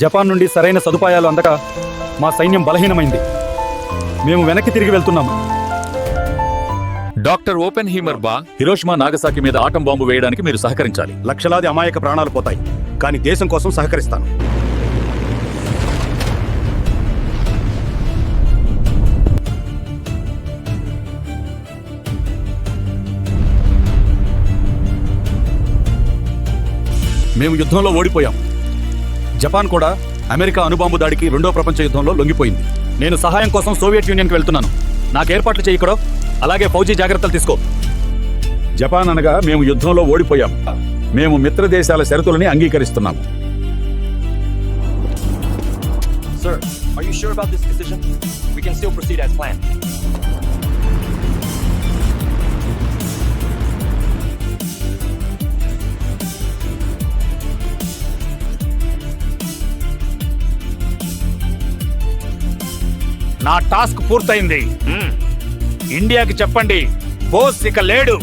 Japan నుండి సరైన సదుపాయాలు అందక మా సైన్యం బలహీనమైంది. మేము వెనక్కి తిరిగి వెళ్తున్నాము. డాక్టర్ ఓపెన్ హీమర్ బా హిరోషిమా నాగసాకి మీద ఆటం బాంబు వేయడానికి మీరు సహకరించాలి. లక్షలాది అమాయక ప్రాణాలు పోతాయి. కానీ దేశం కోసం సహకరిస్తాను. మేము యుద్ధంలో ఓడిపోయాం. జపాన్ కూడా అమెరికా అణుబాంబు దాడికి రెండో ప్రపంచ యుద్ధంలో లొంగిపోయింది. నేను సహాయం కోసం సోవియట్ యూనియన్కి వెళ్తున్నాను. నాకు ఏర్పాట్లు చేయకూడదు అలాగే ఫౌజీ జాగ్రత్తలు తీసుకో. జపాన్ అనగా మేము యుద్ధంలో ఓడిపోయాం. మేము మిత్ర దేశాల షరతులని అంగీకరిస్తున్నాం. Sir, are you sure about this decision? We can still proceed as planned. నా టాస్క్ పూర్తయింది. ఇండియాకి చెప్పండి బోస్ ఇక లేడు.